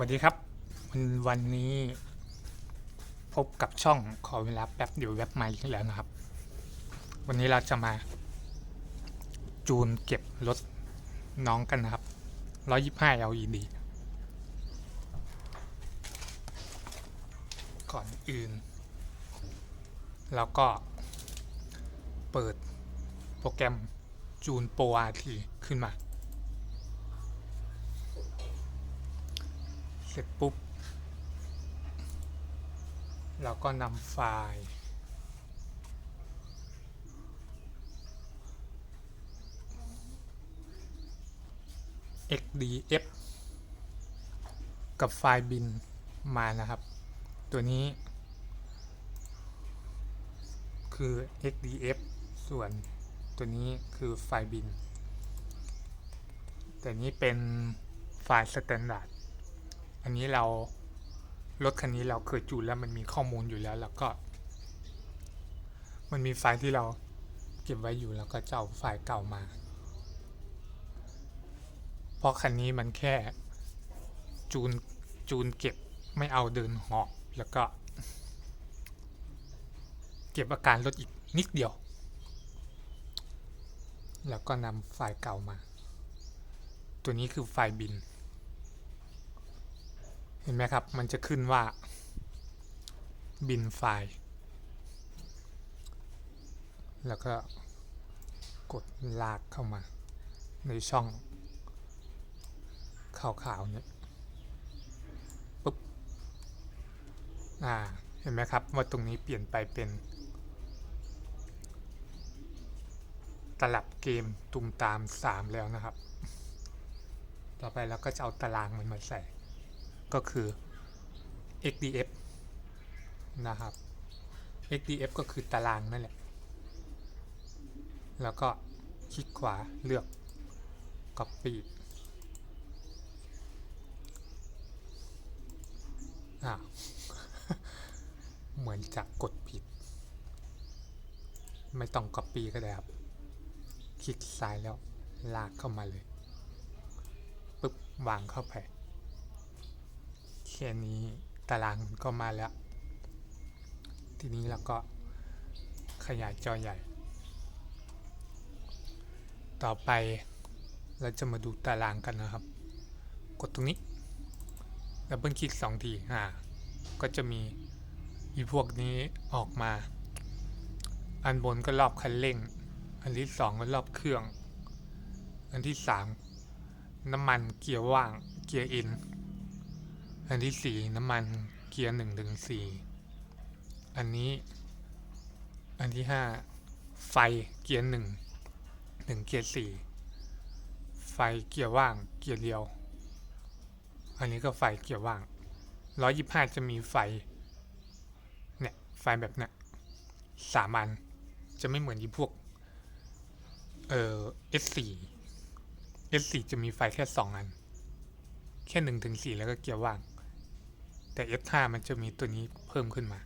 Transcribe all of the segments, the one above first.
วัสดีครับ วันวันนี้ พบกับช่องขอเวลาแป๊บเดี๋ยวแวบมาอีกแล้วนะครับ วันนี้เราจะมา จูนเก็บรถน้องกันนะครับ 125 LED ก่อนอื่นเราก็เปิดโปรแกรมจูนโปร RT ขึ้นมา สร็จปุ๊บ เราก็นำไฟล์ xdf กับไฟล์บินมานะครับ ตัวนี้ คือ xdf ส่วนตัวนี้คือไฟล์บิน แต่นี้เป็นไฟล์ standard อันนี้เรารถคันนี้เราเคยจูนแล้วมันมีข้อมูลอยู่แล้วแล้วก็ มันมีไฟล์ที่เราเก็บไว้อยู่แล้วก็จะเอาไฟล์เก่ามา เพราะคันนี้มันแค่จูนจูนเก็บไม่เอาเดินหอบแล้วก็ เก็บอาการรถอีกนิดเดียว แล้วก็นำไฟล์เก่ามา ตัวนี้คือไฟล์บิน เห็นไหมครับ มันจะขึ้นว่า บินไฟล์ แล้วก็กดลากเข้ามา ในช่องขาวๆเนี่ยปุ๊บ อ่า เห็นไหมครับ ว่าตรงนี้เปลี่ยนไปเป็น ตลับเกมตุ่มตาม 3 แล้วนะครับ ต่อไปเราก็จะเอาตารางมันมาใส่ ก็คือ xdf นะครับ xdf ก็คือตารางนั่นแหละ แล้วก็คลิกขวาเลือก copy อ้าวเหมือนจะกดผิด ไม่ต้อง copy ก็ได้ครับ คลิกซ้ายแล้วลากเข้ามาเลยปึ๊บวางเข้าไป แค่นี้ตารางก็มาแล้ว ทีนี้เราก็ขยายจอใหญ่ ต่อไปเราจะมาดูตารางกันนะครับ กดตรงนี้ดับเบิลคลิกสองทีอ่าก็จะมีอีพวกนี้ออกมา อันบนก็รอบคันเร่ง อันที่สองก็รอบเครื่อง อันที่สามน้ำมันเกียร์ว่างเกียร์อิน อันที่สี่น้ำมันเกียร์หนึ่งถึงสี่อันนี้ อันที่ห้าไฟเกียร์หนึ่งหนึ่งเกียร์สี่ไฟเกียร์ว่างเกียร์เดียว อันนี้ก็ไฟเกียร์ว่างร้อยยี่ห้าจะมีไฟ เนี่ย ไฟแบบเนี้ยสามอัน จะไม่เหมือนยี่พวก เอ่อ S4 S4 จะมีไฟแค่สองอัน แค่หนึ่งถึงสี่แล้วก็เกียร์ว่าง แต่ F5 มันจะมีตัวนี้เพิ่มขึ้นมา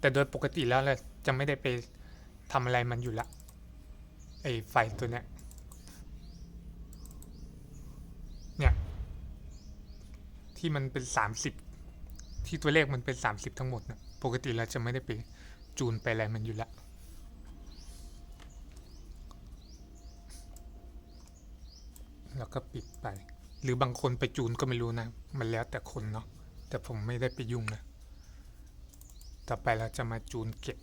แต่โดยปกติแล้วเราจะไม่ได้ไปทำอะไรมันอยู่ละไอไฟตัวเนี้ยเนี่ย ที่มันเป็น 30 ที่ตัวเลขมันเป็น 30 ทั้งหมดนะปกติเราจะไม่ได้ไปจูนไปอะไรมันอยู่ละแล้วก็ปิดไป หรือบางคนไปจูนก็ไม่รู้นะ มันแล้วแต่คนเนาะ แต่ผมไม่ได้ไปยุ่งนะ ต่อไปเราจะมาจูนเก็บ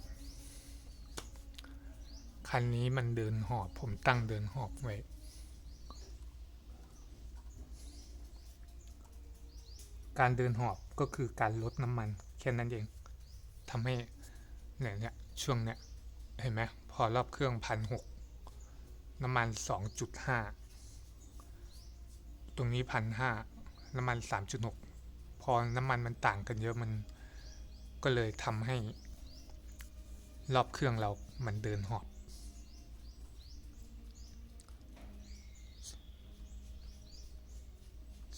คันนี้มันเดินหอบ ผมตั้งเดินหอบไว้ การเดินหอบก็คือการลดน้ำมัน แค่นั้นเองทำให้เนี่ยเนี่ยช่วงเนี้ยเห็นไหมพอรอบเครื่องพันหกน้ำมันสองจุดห้าตรงนี้พันห้าน้ำมันสามจุดหก พอน้ำมันมันต่างกันเยอะมันก็เลยทำให้ รอบเครื่องเรามันเดินหอบ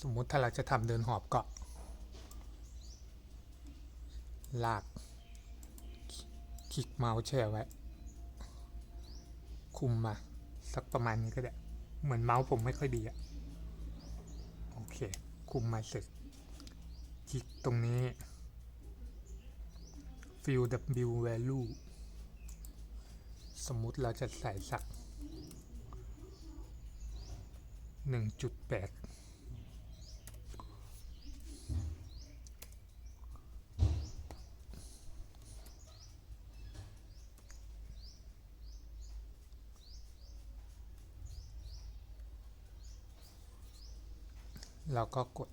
สมมุติถ้าเราจะทำเดินหอบก็ ลาก คลิกเมาส์แช่ไว้ คุมมา สักประมาณนี้ก็ได้ เหมือนเมาส์ผมไม่ค่อยดีอะโอเค คุมมาเสร็จ คลิกตรงนี้ fill w value สมมุติเราจะใส่สัก 1.8 เราก็กด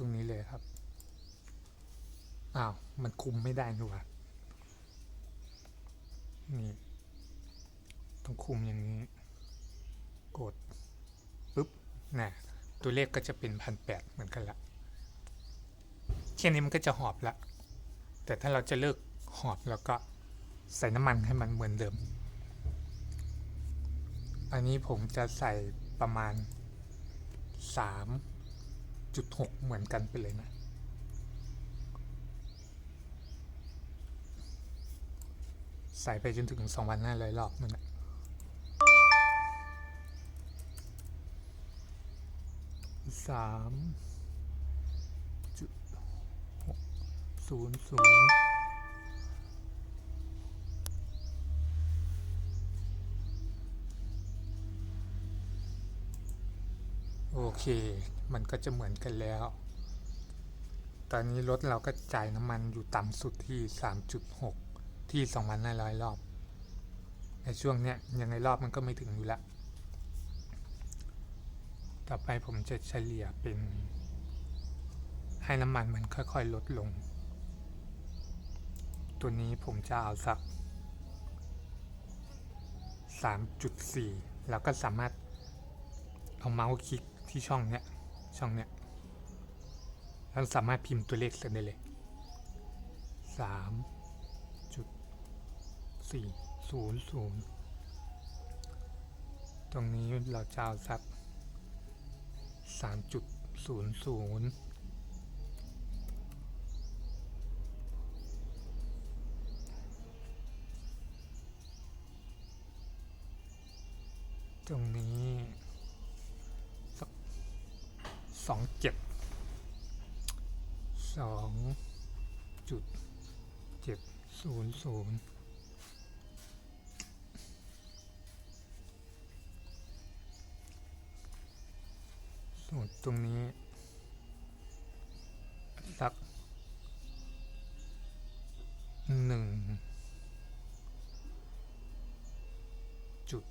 ตรงนี้เลยครับ อ้าว มันคุมไม่ได้นี่หว่านี่ต้องคุมอย่างนี้ กดปุ๊บน่ะตัวเลขก็จะเป็นพันแปดเหมือนกันละแค่นี้มันก็จะหอบละ แต่ถ้าเราจะเลิกหอบแล้วก็ใส่น้ำมันให้มันเหมือนเดิม อันนี้ผมจะใส่ประมาณ 3.6เหมือนกันไปเลยนะ ใส่ไปจนถึง 2,500รอบนั่นแหละสามจุดหกศูนย์ศูนย์ เค มันก็จะเหมือนกันแล้ว ตอนนี้รถเราก็จ่ายน้ำมันอยู่ต่ำสุดที่ 3.6 ที่ 2,500 รอบ ในช่วงเนี้ยยังไงรอบมันก็ไม่ถึงอยู่ละ ต่อไปผมจะเฉลี่ยเป็น ให้น้ำมันมันค่อยๆลดลง ตัวนี้ผมจะเอาสัก 3.4 แล้วก็สามารถเอาเมาส์คลิก ที่ช่องเนี้ยช่องเนี้ยแล้วสามารถพิมพ์ตัวเลขเสร็จได้เลย3.400ตรงนี้เราจะเอาสัก3.00ตรงนี้ สองเจ็ดสองจุดเจ็ดศูนย์ศูนย์ส่วนตรงนี้สักหนึ่งจุด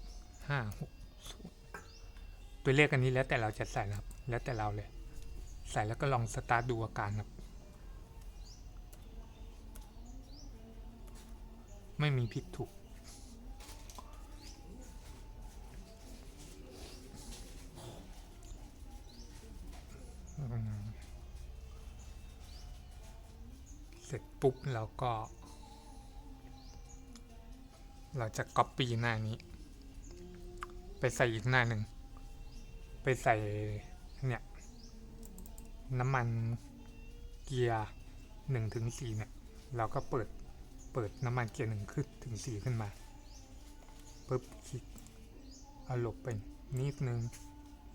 ห้าหกศูนย์ ตัวเลขอันนี้แล้วแต่เราจะใส่นะครับ แล้วแต่เราเลย ใส่แล้วก็ลองสตาร์ทดูอาการครับ ไม่มีผิดถูกเสร็จปุ๊บเราก็ เราจะ copy หน้านี้ ไปใส่อีกหน้าหนึ่ง ไปใส่เนี่ยน้ำมันเกียร์หนึ่งถึงสี่เนี่ยเราก็เปิดเปิดน้ำมันเกียร์หนึ่งขึ้นถึงสี่ขึ้นมาปุ๊บคลิกเอาหลบไปนิดนึง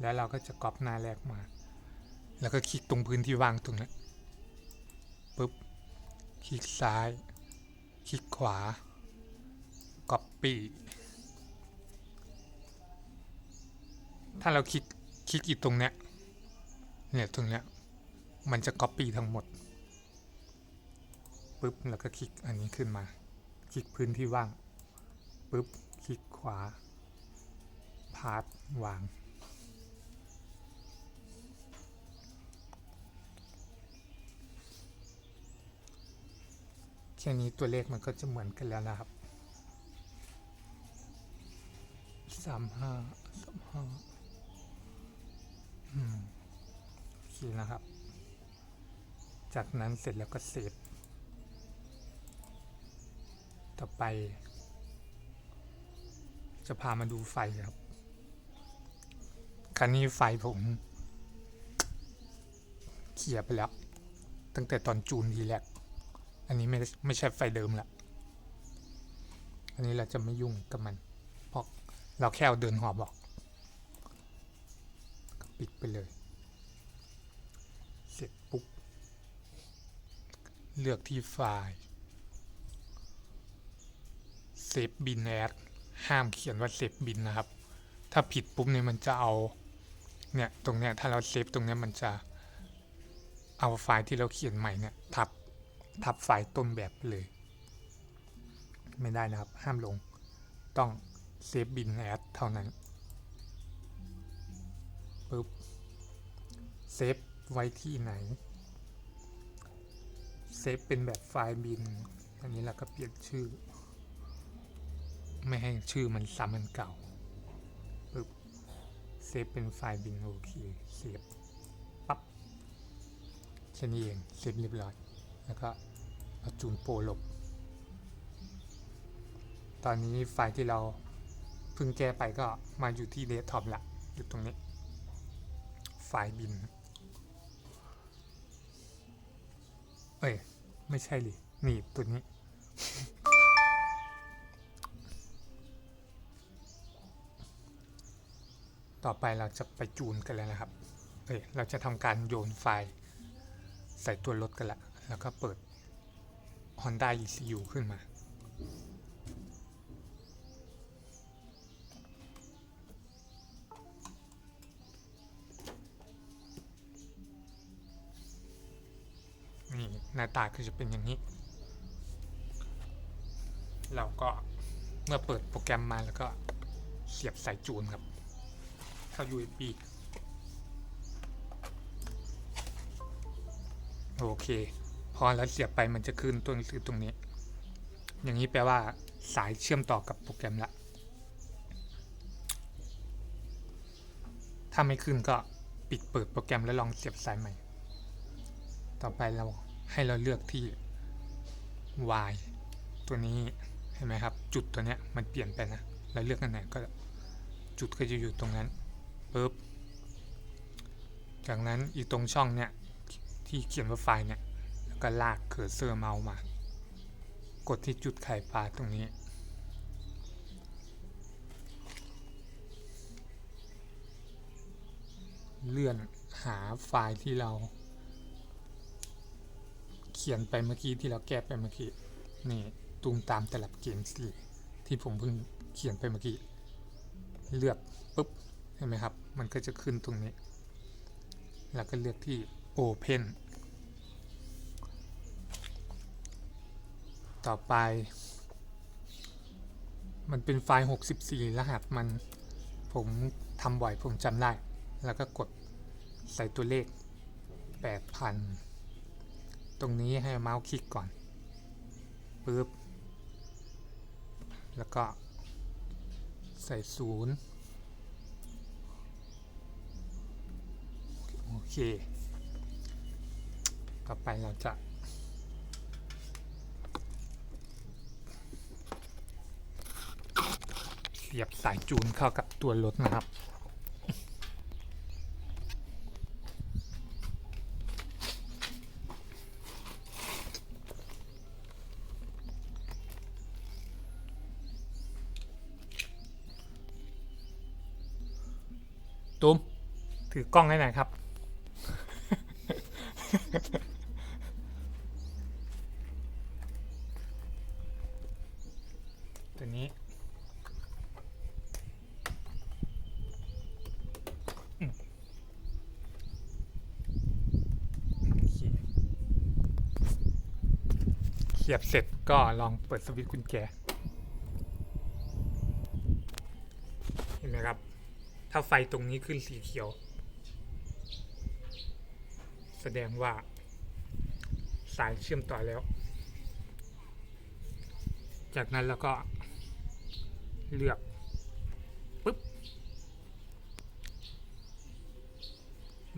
แล้วเราก็จะก๊อปหน้าแรกมา แล้วก็คลิกตรงพื้นที่ว่างตรงนี้ปุ๊บคลิกซ้าย คลิกขวา Copy ถ้าเราคลิกคลิกอีกตรงเนี้ยเนี่ยตรงเนี้ยมันจะ Copy ทั้งหมดปุ๊บแล้วก็คลิกอันนี้ขึ้นมา คลิกพื้นที่ว่างปุ๊บคลิกขวาพาสวาง แค่นี้ตัวเลขมันก็จะเหมือนกันแล้วนะครับสามห้าสามห้า โอเคนะครับ จากนั้นเสร็จแล้วก็เซฟต่อไป จะพามาดูไฟครับคันนี้ไฟผมเคลียไปแล้ว ตั้งแต่ตอนจูนทีแรก อันนี้ไม่ไม่ใช่ไฟเดิมละอันนี้เราจะไม่ยุ่งกับมัน เพราะเราแค่เอาเดินหอบออก ปิดไปเลย เสร็จปุ๊บ เลือกที่ไฟล์เซฟบินแอดห้ามเขียนว่าเซฟบินนะครับ ถ้าผิดปุ๊บเนี่ยมันจะเอา เนี่ย ตรงเนี้ยถ้าเราเซฟตรงเนี้ยมันจะเอาไฟล์ที่เราเขียนใหม่เนี่ยทับทับไฟล์ต้นแบบเลย ไม่ได้นะครับ ห้ามลง ต้องเซฟบินแอดเท่านั้น ปุ๊บเซฟไว้ที่ไหนเซฟเป็นแบบไฟล์บิน อันนี้เราก็เปลี่ยนชื่อ ไม่ให้ชื่อมันซ้ำมันเก่าปึ๊บเซฟเป็นไฟล์บินโอเคเซฟปั๊บแค่นี้เองเซฟเรียบร้อย แล้วก็เอาจูนโปรลบ ตอนนี้ไฟล์ที่เราเพิ่งแก้ไปก็มาอยู่ที่เดสก์ท็อปละอยู่ตรงนี้ ไฟบิน เอ้ย ไม่ใช่ดินี่ตัวนี้ ต่อไปเราจะไปจูนกันแล้วนะครับ เอ้ย เราจะทำการโยนไฟล์ ใส่ตัวรถกันละ แล้วก็เปิด Honda ECU ขึ้นมา หน้าตาก็จะเป็นอย่างนี้ เราก็เมื่อเปิดโปรแกรมมาแล้วก็เสียบสายจูนครับเข้า USB โอเค พอแล้วเสียบไปมันจะขึ้นตัวหนังสือตรงนี้ อย่างนี้แปลว่าสายเชื่อมต่อกับโปรแกรมละ ถ้าไม่ขึ้นก็ปิดเปิดโปรแกรมแล้วลองเสียบสายใหม่ ต่อไปเรา ให้เราเลือกที่ y ตัวนี้เห็นไหมครับ จุดตัวเนี้ยมันเปลี่ยนไปนะเราเลือกอันไหนก็จุดก็จะอยู่ตรงนั้นปุ๊บจากนั้นอีกตรงช่องเนี้ยที่เขียนว่าไฟล์เนี่ยแล้วก็ลากเคอร์เซอร์เมาส์มา กดที่จุดไข่ปลาตรงนี้ เลื่อนหาไฟล์ที่เรา ขียนไปเมื่อกี้ที่เราแก้ไปเมื่อกี้นี่ตูมตามตลับเกมสี่ที่ผมเพิ่งเขียนไปเมื่อกี้ เลือกปุ๊บเห็นไหมครับ มันก็จะขึ้นตรงนี้ แล้วก็เลือกที่ Open ต่อไป มันเป็นไฟล์ 64 รหัสมันผมทำบ่อยผมจำได้ แล้วก็กดใส่ตัวเลข 8,000 ตรงนี้ให้เมาส์คลิกก่อนปึ๊บแล้วก็ ใส่ศูนย์โอเค ต่อไปเราจะ เสียบสายจูนเข้ากับตัวรถนะครับ ถือกล้องให้หน่อยครับ ตัวนี้เคเขียบเสร็จก็ลองเปิดสวิตช์กุญแจ เห็นไหมครับ ถ้าไฟตรงนี้ขึ้นสีเขียว แสดงว่าสายเชื่อมต่อแล้ว จากนั้นแล้วก็เลือกปุ๊บ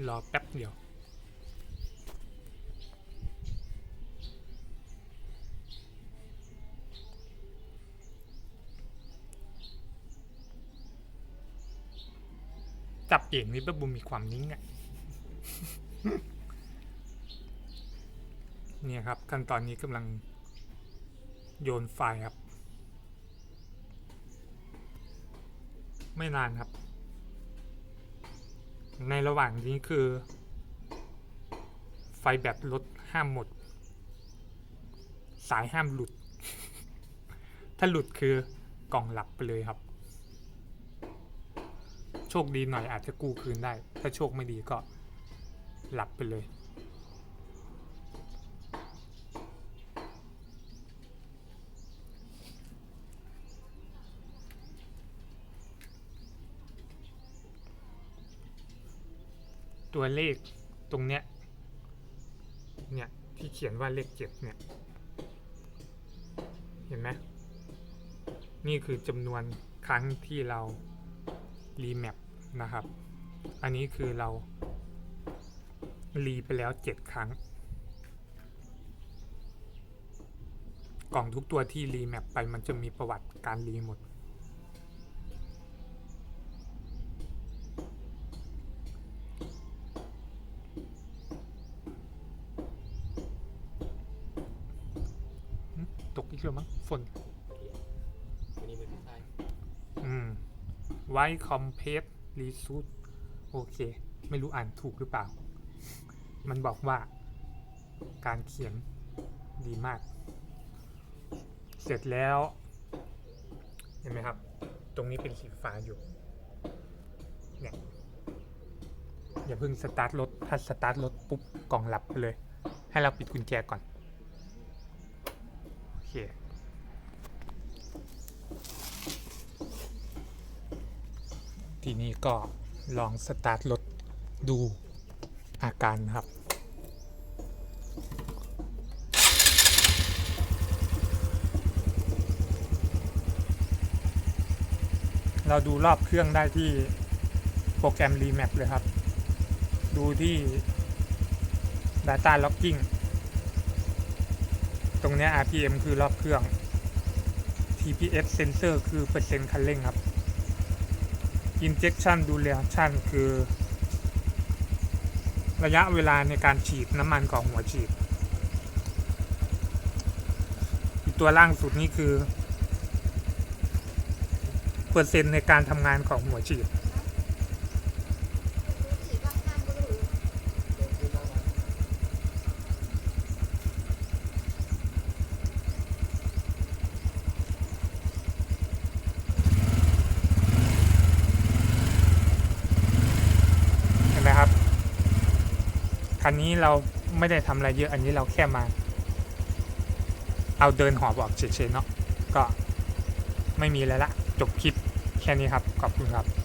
รอแป๊บเดียวจับเองนี่แบบบุมมีความนิ่งอะ นี่ยครับขั้นตอนนี้กำลังโยนไฟครับ ไม่นานครับ ในระหว่างนี้คือ ไฟแบตลดห้ามหมด สายห้ามหลุด ถ้าหลุดคือกล่องหลับไปเลยครับ โชคดีหน่อยอาจจะกู้คืนได้ ถ้าโชคไม่ดีก็หลับไปเลย ตัวเลขตรงเนี้ย เนี่ยที่เขียนว่าเลขเจ็ดเนี่ย เห็นไหมนี่คือจำนวนครั้งที่เรารีแมปนะครับ อันนี้คือเรารีไปแล้วเจ็ดครั้ง กล่องทุกตัวที่รีแมปไปมันจะมีประวัติการรีหมด ไวคอมเพสรีซูดโอเค ไม่รู้อ่านถูกหรือเปล่า มันบอกว่าการเขียนดีมาก เสร็จแล้ว เห็นไหมครับ ตรงนี้เป็นสีฟ้าอยู่ เนี่ย อย่าเพิ่งสตาร์ทรถ ถ้าสตาร์ทรถปุ๊บกล่องหลับไปเลย ให้เราปิดกุญแจก่อน โอเค ทีนี้ก็ลองสตาร์ทรถดูอาการนะครับเราดูรอบเครื่องได้ที่โปรแกรม Remap เลยครับ ดูที่ Data Logging ตรงนี้ RPM คือรอบเครื่อง TPS Sensor คือเปอร์เซ็นต์คันเร่งครับ injection duration คือ ระยะเวลาในการฉีดน้ำมันของหัวฉีด อีกตัวล่างสุดนี่คือ เปอร์เซ็นต์ในการทำงานของหัวฉีด เห็นไหมครับ คัน นี้เราไม่ได้ทำอะไรเยอะอันนี้เราแค่มา เอาเดินหอบออกเฉยๆเนาะก็ไม่มีแล้วละจบคลิปแค่นี้ครับ ขอบคุณครับ